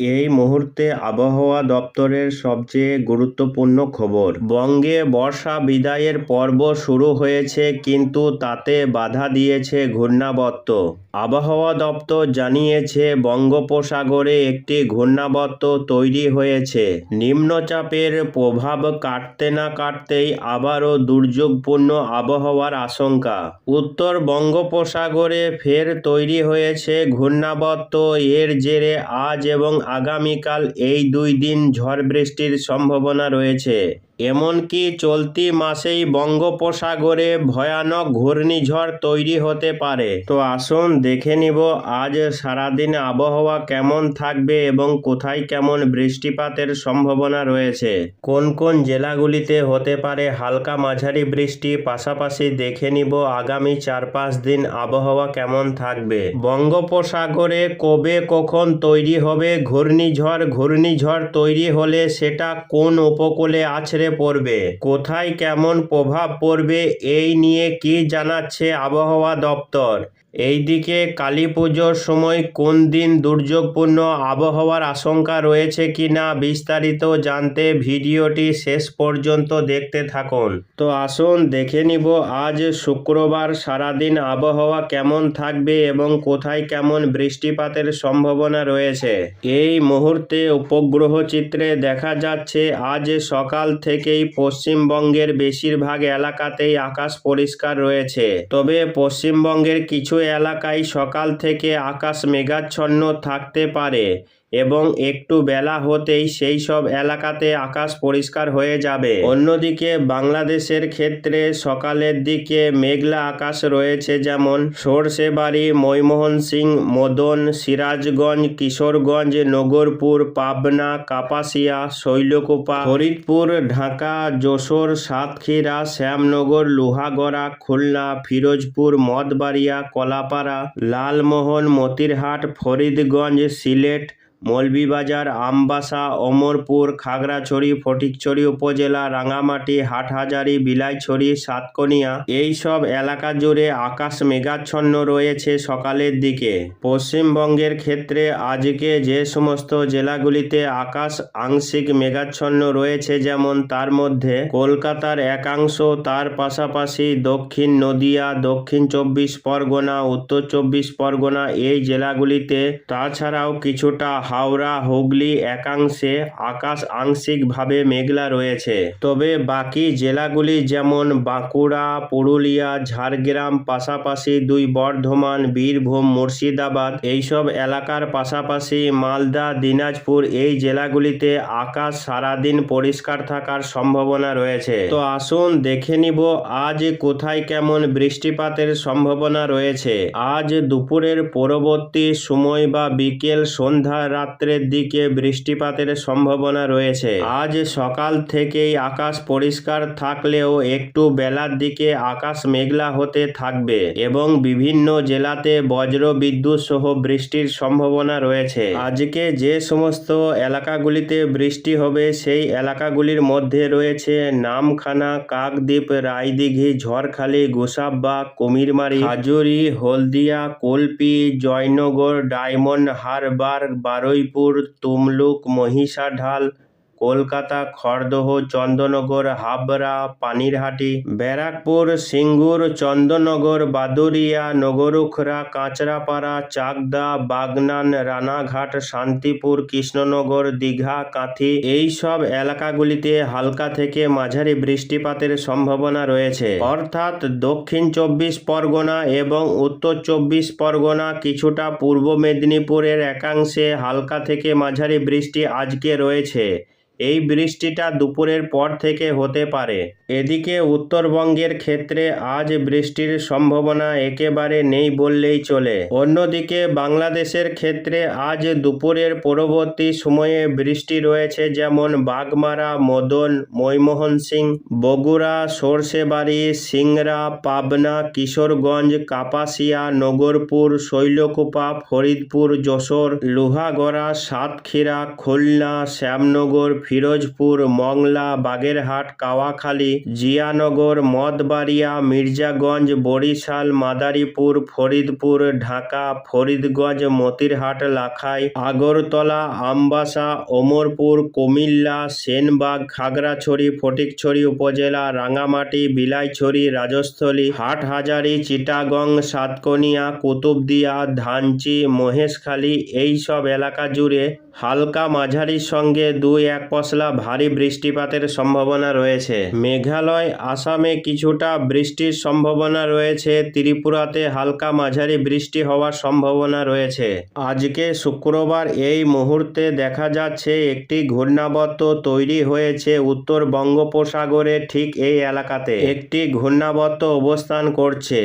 এই মুহূর্তে আবহাওয়া দপ্তরের সবচেয়ে গুরুত্বপূর্ণ খবর। বঙ্গে বর্ষা বিদায়ের পর্ব শুরু হয়েছে, কিন্তু তাতে বাধা দিয়েছে ঘূর্ণাবর্ত। আবহাওয়া দপ্তর জানিয়েছে, বঙ্গোপসাগরে একটি ঘূর্ণাবর্ত তৈরি হয়েছে। নিম্নচাপের প্রভাব কাটতে না কাটতেই আবারও দুর্যোগপূর্ণ আবহাওয়ার আশঙ্কা। উত্তর বঙ্গোপসাগরে ফের তৈরি হয়েছে ঘূর্ণাবর্ত। এর জেরে আজ এবং আগামীকাল এই দুই দিন ঝড় বৃষ্টির সম্ভাবনা রয়েছে। এমনকি চলতি মাসেই বঙ্গোপসাগরে ভয়ানক ঘূর্ণিঝড় তৈরি হতে পারে। তো আসুন দেখে নিব, আজ সারাদিন আবহাওয়া কেমন থাকবে এবং কোথায় কেমন বৃষ্টিপাতের সম্ভাবনা রয়েছে। কোন কোন জেলাগুলিতে হতে পারে হালকা মাঝারি বৃষ্টি, পাশাপাশি দেখে নিব আগামী চার পাঁচ দিন আবহাওয়া কেমন থাকবে। বঙ্গোপসাগরে কবে কখন তৈরি হবে ঘূর্ণিঝড় ঘূর্ণিঝড় তৈরি হলে সেটা কোন উপকূলে আছড়ে পড়বে? কোথায় কেমন প্রভাব পড়বে? এই নিয়ে কি জানাচ্ছে আবহাওয়া দপ্তর? এইদিকে কালী পুজোর সময় কোন দিন দুর্যোগপূর্ণ আবহাওয়ার আশঙ্কা রয়েছে কি না বিস্তারিত জানতে ভিডিওটি শেষ পর্যন্ত দেখতে থাকুন। তো আসুন দেখে নিব আজ শুক্রবার সারাদিন আবহাওয়া কেমন থাকবে এবং কোথায় কেমন বৃষ্টিপাতের সম্ভাবনা রয়েছে। এই মুহূর্তে উপগ্রহ চিত্রে দেখা যাচ্ছে, আজ সকাল থেকেই পশ্চিমবঙ্গের বেশিরভাগ এলাকাতেই আকাশ পরিষ্কার রয়েছে। তবে পশ্চিমবঙ্গের কিছু এলাকায় সকাল থেকে আকাশ মেঘাচ্ছন্ন থাকতে পারে। এবং একটু বেলা হতেই সেই সব এলাকাতে আকাশ পরিষ্কার হয়ে যাবে। অন্যদিকে বাংলাদেশের ক্ষেত্রে সকালের দিকে মেঘলা আকাশ রয়েছে যেমন সর্ষেবাড়ি ময়মোহন সিং মদন, সিরাজগঞ্জ, কিশোরগঞ্জ, নগরপুর, পাবনা, কাপাসিয়া, শৈলকুপা, ফরিদপুর, ঢাকা, যশোর, সাতক্ষীরা, শ্যামনগর, লোহাগড়া, খুলনা, ফিরোজপুর, মদবাড়িয়া, কলাপাড়া, লালমোহন, মতিরহাট, ফরিদগঞ্জ, সিলেট মৌলভীবাজার, আমবাসা, অমরপুর, খাগড়াছড়ি, ফটিকছড়ি উপজেলা, রাঙামাটি, হাটহাজারি, বিলাইছড়ি, সাতকনিয়া এই সব এলাকা জুড়ে আকাশ মেঘাচ্ছন্ন রয়েছে সকালের দিকে। পশ্চিমবঙ্গের ক্ষেত্রে আজকে যে সমস্ত জেলাগুলিতে আকাশ আংশিক মেঘাচ্ছন্ন রয়েছে যেমন তার মধ্যে কলকাতার একাংশ, তার পাশাপাশি দক্ষিণ নদিয়া, দক্ষিণ চব্বিশ পরগনা, উত্তর চব্বিশ পরগনা এই জেলাগুলিতে। তাছাড়াও কিছুটা হাওড়া, হুগলি একাংশে আকাশ আংশিকভাবে মেঘলা রয়েছে। তবে বাকি জেলাগুলি যেমন বাঁকুড়া, পুরুলিয়া, ঝাড়গ্রাম, পাশাপাশি দুই বর্ধমান, বীরভূম, মুর্শিদাবাদ, এইসব এলাকার পাশাপাশি মালদা, দিনাজপুর এই জেলাগুলিতে আকাশ সারাদিন পরিষ্কার থাকার সম্ভাবনা রয়েছে। তো আসুন দেখে নিব আজ কোথায় কেমন বৃষ্টিপাতের সম্ভাবনা রয়েছে। আজ দুপুরের পরবর্তী সময় বা বিকেল সন্ধ্যা রাত্রের দিকে বৃষ্টিপাতের সম্ভাবনা রয়েছে। আজ সকাল থেকেই আকাশ পরিষ্কার থাকলেও একটু বেলার দিকে আকাশ মেঘলা হতে থাকবে এবং বিভিন্ন জেলাতে বজ্র বিদ্যুৎ সহ বৃষ্টির সম্ভাবনা রয়েছে। আজকে যে সমস্ত এলাকাগুলিতে বৃষ্টি হবে, সেই এলাকাগুলির মধ্যে রয়েছে নামখানা, কাকদ্বীপ, রায়দিঘি, ঝড়খালি গোসাববাগ কুমিরমারি হাজুরি হলদিয়া, কলপি, জয়নগর, ডায়মন্ড হারবার বারুইপুর তমলুক মহিষাঢাল কলকাতা, খড়দহ, চন্দননগর, হাবড়া, পানিরহাটি, ব্যারাকপুর, সিঙ্গুর, চন্দননগর বাদুরিয়া নগরুখরা, কাঁচরাপাড়া, চাকদা, বাগনান, রানাঘাট, শান্তিপুর, কৃষ্ণনগর, দীঘা, কাঁথি এই সব এলাকাগুলিতে হালকা থেকে মাঝারি বৃষ্টিপাতের সম্ভাবনা রয়েছে। অর্থাৎ দক্ষিণ চব্বিশ পরগনা এবং উত্তর চব্বিশ পরগনা কিছুটা পূর্ব মেদিনীপুরের একাংশে হালকা থেকে মাঝারি বৃষ্টি আজকে রয়েছে। এই বৃষ্টিটা দুপুরের পর থেকে হতে পারে। এদিকে উত্তরবঙ্গের ক্ষেত্রে আজ বৃষ্টির সম্ভাবনা একেবারে নেই বললেই চলে। অন্যদিকে বাংলাদেশের ক্ষেত্রে আজ দুপুরের পরবর্তী সময়ে বৃষ্টি রয়েছে যেমন বাগমারা, মদন, ময়মোহন সিং, বগুড়া, সর্ষেবাড়ি, সিংড়া, পাবনা, কিশোরগঞ্জ, কাপাসিয়া, নগরপুর, শৈলকুপা, ফরিদপুর, যশোর, লোহাগড়া, সাতক্ষীরা, খুলনা, শ্যামনগর, ফিরোজপুর, মংলা, বাগেরহাট, কাওয়াখালী জিয়ানগর, মদবাড়িয়া, মির্জাগঞ্জ, বরিশাল, মাদারীপুর, ফরিদপুর, ঢাকা, ফরিদগঞ্জ, মতিরহাট, লাখাই, আগরতলা, আমবাসা, ওমরপুর, কুমিল্লা, সেনবাগ, খাগড়াছড়ি, ফটিকছড়ি উপজেলা, রাঙামাটি, বিলাইছড়ি, রাজস্থলী, হাটহাজারি, চিটাগং, সাতকনিয়া, কুতুবদিয়া, ধানচি, মহেশখালী এই সব এলাকা জুড়ে হালকা মাঝারির সঙ্গে দুই এক পশলা ভারী বৃষ্টিপাতের সম্ভাবনা রয়েছে। মেঘালয়, আসামে কিছুটা বৃষ্টির সম্ভাবনা রয়েছে। ত্রিপুরাতে হালকা মাঝারি বৃষ্টি হওয়ার সম্ভাবনা রয়েছে। আজকে শুক্রবার এই মুহূর্তে দেখা যাচ্ছে, একটি ঘূর্ণাবর্ত তৈরি হয়েছে উত্তর বঙ্গোপসাগরে ঠিক এই এলাকাতে। একটি ঘূর্ণাবর্ত অবস্থান করছে।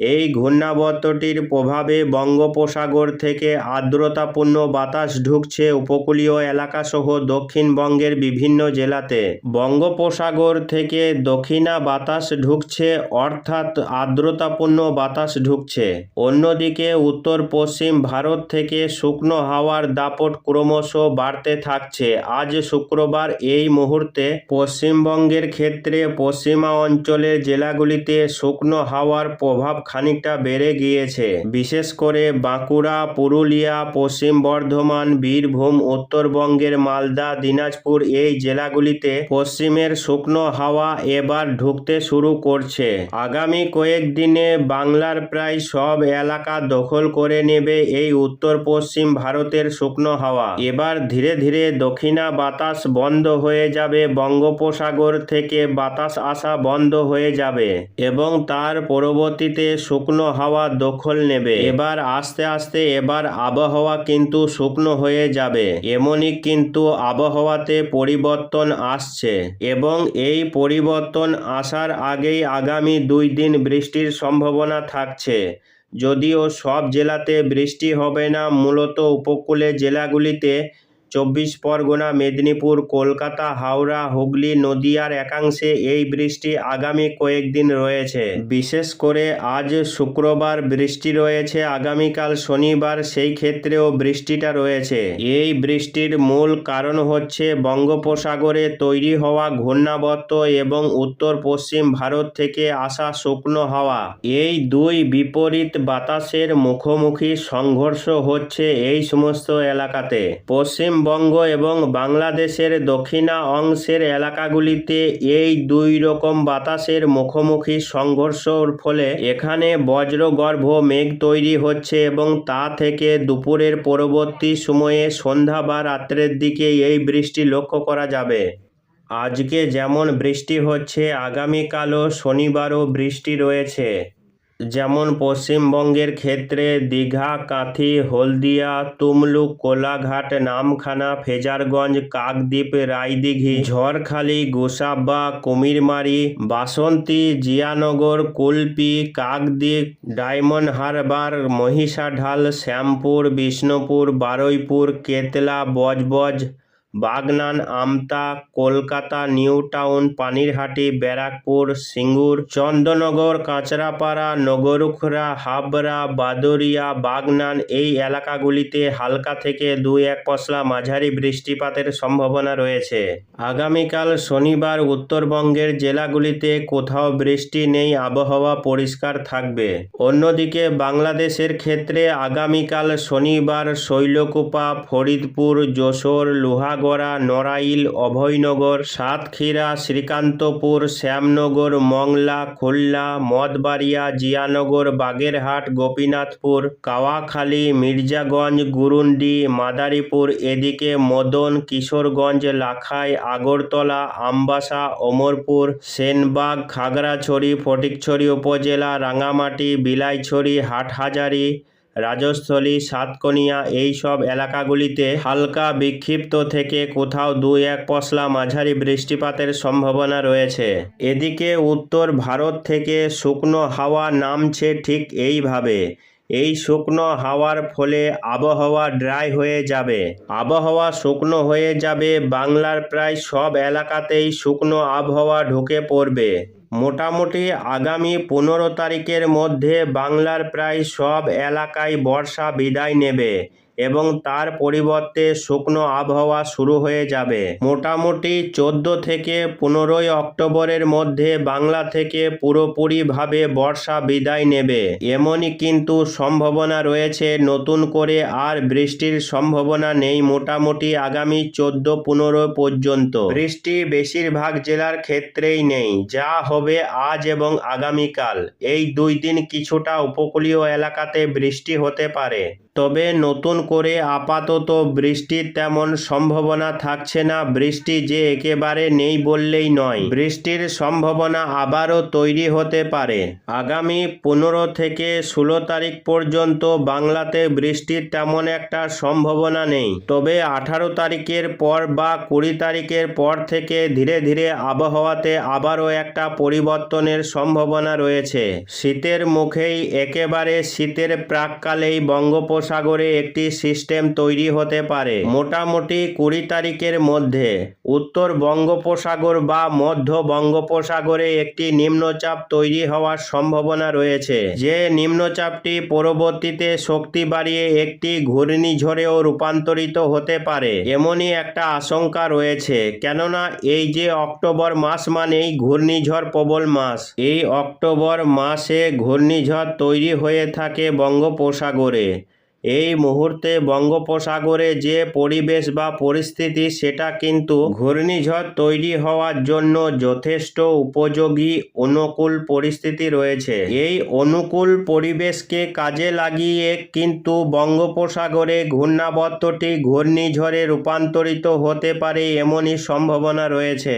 এই ঘূর্ণাবর্তটির প্রভাবে বঙ্গোপসাগর থেকে আর্দ্রতাপূর্ণ বাতাস ঢুকছে উপকূলীয় এলাকাসহ দক্ষিণবঙ্গের বিভিন্ন জেলাতে। বঙ্গোপসাগর থেকে দক্ষিণা বাতাস ঢুকছে, অর্থাৎ আর্দ্রতাপূর্ণ বাতাস ঢুকছে। অন্যদিকে উত্তর পশ্চিম ভারত থেকে শুকনো হাওয়ার দাপট ক্রমশ বাড়তে থাকছে। আজ শুক্রবার এই মুহূর্তে পশ্চিমবঙ্গের ক্ষেত্রে পশ্চিমা অঞ্চলের জেলাগুলিতে শুকনো হাওয়ার প্রভাব খানিকটা বেড়ে গিয়েছে। বিশেষ করে বাঁকুড়া, পুরুলিয়া, পশ্চিম বর্ধমান, বীরভূম, উত্তরবঙ্গের মালদা, দিনাজপুর এই জেলাগুলিতে পশ্চিমের শুকনো হাওয়া এবার ঢুকতে শুরু করছে। আগামী কয়েকদিনে বাংলার প্রায় সব এলাকা দখল করে নেবে এই উত্তর পশ্চিম ভারতের শুকনো হাওয়া। এবার ধীরে ধীরে দক্ষিণা বাতাস বন্ধ হয়ে যাবে, বঙ্গোপসাগর থেকে বাতাস আসা বন্ধ হয়ে যাবে এবং তার পরবর্তীতে শুকনো হাওয়া দখল নেবে। এবার আস্তে আস্তে এবার আবহাওয়া কিন্তু শুকনো হয়ে যাবে। এমনই কিন্তু আবহাওয়াতে পরিবর্তন আসছে এবং এই পরিবর্তন আসার আগেই আগামী দুই দিন বৃষ্টির সম্ভাবনা থাকছে। যদিও সব জেলাতে বৃষ্টি হবে না, মূলত উপকূলে জেলাগুলিতে চব্বিশ পরগনা, মেদিনীপুর, কলকাতা, হাওড়া, হুগলি, নদিয়ার একাংশে এই বৃষ্টি আগামী কয়েকদিন রয়েছে। বিশেষ করে আজ শুক্রবার বৃষ্টি রয়েছে, আগামীকাল শনিবার সেই ক্ষেত্রেও বৃষ্টিটা রয়েছে। এই বৃষ্টির মূল কারণ হচ্ছে বঙ্গোপসাগরে তৈরি হওয়া ঘূর্ণাবর্ত এবং উত্তর পশ্চিম ভারত থেকে আসা শুকনো হাওয়া। এই দুই বিপরীত বাতাসের মুখোমুখি সংঘর্ষ হচ্ছে এই সমস্ত এলাকাতে। পশ্চিমবঙ্গ এবং বাংলাদেশের দক্ষিণা অংশের এলাকাগুলিতে এই দুই রকম বাতাসের মুখোমুখি সংঘর্ষর ফলে এখানে বজ্রগর্ভ মেঘ তৈরি হচ্ছে এবং তা থেকে দুপুরের পরবর্তী সময়ে সন্ধ্যা বা রাত্রের দিকে এই বৃষ্টি লক্ষ্য করা যাবে। আজকে যেমন বৃষ্টি হচ্ছে, আগামীকালও শনিবারও বৃষ্টি রয়েছে। যেমন পশ্চিমবঙ্গের ক্ষেত্রে দীঘা, কাঁথি, হলদিয়া, তুমলুক, কোলাঘাট, নামখানা, ফেজারগঞ্জ, কাকদ্বীপ, রায়দিঘি, ঝড়খালি, গোসাবা, কুমিরমারি, বাসন্তী, জিয়ানগর, কুলপি, কাকদ্বীপ, ডায়মন্ড হারবার, মহিষাঢাল, শ্যামপুর, বিষ্ণুপুর, বারুইপুর, কেতলা, বজবজ বাগনান, আমতা, কলকাতা, নিউ টাউন, পানিরহাটি, ব্যারাকপুর, সিঙ্গুর, চন্দননগর, কাঁচরাপাড়া, নগরুখরা, হাবড়া, বাদরিয়া, বাগনান এই এলাকাগুলিতে হালকা থেকে দুই এক পশলা মাঝারি বৃষ্টিপাতের সম্ভাবনা রয়েছে। আগামীকাল শনিবার উত্তরবঙ্গের জেলাগুলিতে কোথাও বৃষ্টি নেই, আবহাওয়া পরিষ্কার থাকবে। অন্যদিকে বাংলাদেশের ক্ষেত্রে আগামীকাল শনিবার শৈলকুপা, ফরিদপুর, যশোর লোহাগড়া নড়াইল, অভয়নগর, সাতক্ষীরা, শ্রীকান্তপুর, শ্যামনগর, মংলা, খুলনা, মদবাড়িয়া, জিয়ানগর, বাগেরহাট, গোপীনাথপুর, কাওয়াখালী, মির্জাগঞ্জ, গুরুন্ডি, মাদারীপুর, এদিকে মদন, কিশোরগঞ্জ, লাখাই, আগরতলা, আমবাসা ওমরপুর সেনবাগ, খাগড়াছড়ি, ফটিকছড়ি উপজেলা, রাঙামাটি, বিলাইছড়ি, হাটহাজারী রাজস্থলী, সাতকনিয়া এই সব এলাকাগুলিতে হালকা বিক্ষিপ্ত থেকে কোথাও দু এক পশলা মাঝারি বৃষ্টিপাতের সম্ভাবনা রয়েছে। এদিকে উত্তর ভারত থেকে শুকনো হাওয়া নামছে ঠিক এইভাবে। এই শুকনো হাওয়ার ফলে আবহাওয়া ড্রাই হয়ে যাবে। আবহাওয়া শুকনো হয়ে যাবে, বাংলার প্রায় সব এলাকাতেই শুকনো আবহাওয়া ঢুকে পড়বে। মোটামুটি আগামী পনেরো তারিখের মধ্যে বাংলার প্রায় সব এলাকায় বর্ষা বিদায় নেবে। এবং তার পরিবর্তে শুকনো আবহাওয়া শুরু হয়ে যাবে। মোটামুটি চোদ্দ থেকে পনেরোই অক্টোবরের মধ্যে বাংলা থেকে পুরোপুরিভাবে বর্ষা বিদায় নেবে। এমনই কিন্তু সম্ভাবনা রয়েছে, নতুন করে আর বৃষ্টির সম্ভাবনা নেই মোটামুটি আগামী চোদ্দ পনেরো পর্যন্ত। বৃষ্টি বেশিরভাগ জেলার ক্ষেত্রেই নেই, যা হবে আজ এবং আগামীকাল। এই দুই দিন কিছুটা উপকূলীয় এলাকাতে বৃষ্টি হতে পারে। তবে নতুন করে আপাতত বৃষ্টির তেমন সম্ভাবনা থাকছে না। বৃষ্টি যে একেবারে নেই বললেই নয়। বৃষ্টির সম্ভাবনা আবারও তৈরি হতে পারে। আগামী পনেরো থেকে ষোলো তারিখ পর্যন্ত বাংলাতে বৃষ্টির তেমন একটা সম্ভাবনা নেই। তবে আঠারো তারিখের পর বা কুড়ি তারিখের পর থেকে ধীরে ধীরে আবহাওয়াতে আবারও একটা পরিবর্তনের সম্ভাবনা রয়েছে। শীতের মুখেই একেবারে শীতের প্রাককালেই বঙ্গোপসাগরে একটি সিস্টেম তৈরি হতে পারে। মোটামুটি কুড়ি তারিখের মধ্যে উত্তর বঙ্গোপসাগর বা মধ্য বঙ্গোপসাগরে একটি নিম্নচাপ তৈরি হওয়ার সম্ভাবনা রয়েছে। যে নিম্নচাপটি পরবর্তীতে শক্তি বাড়িয়ে একটি ঘূর্ণিঝড়েও রূপান্তরিত হতে পারে, এমনই একটা আশঙ্কা রয়েছে। কেননা এই যে অক্টোবর মাস মানেই ঘূর্ণিঝড় প্রবল মাস। এই অক্টোবর মাসে ঘূর্ণিঝড় তৈরি হয়ে থাকে বঙ্গোপসাগরে। এই মুহূর্তে বঙ্গোপসাগরে যে পরিবেশ বা পরিস্থিতি, সেটা কিন্তু ঘূর্ণিঝড় তৈরি হওয়ার জন্য যথেষ্ট উপযোগী অনুকূল পরিস্থিতি রয়েছে। এই অনুকূল পরিবেশকে কাজে লাগিয়ে কিন্তু বঙ্গোপসাগরে ঘূর্ণাবর্তটি ঘূর্ণিঝড়ে রূপান্তরিত হতে পারে এমনই সম্ভাবনা রয়েছে।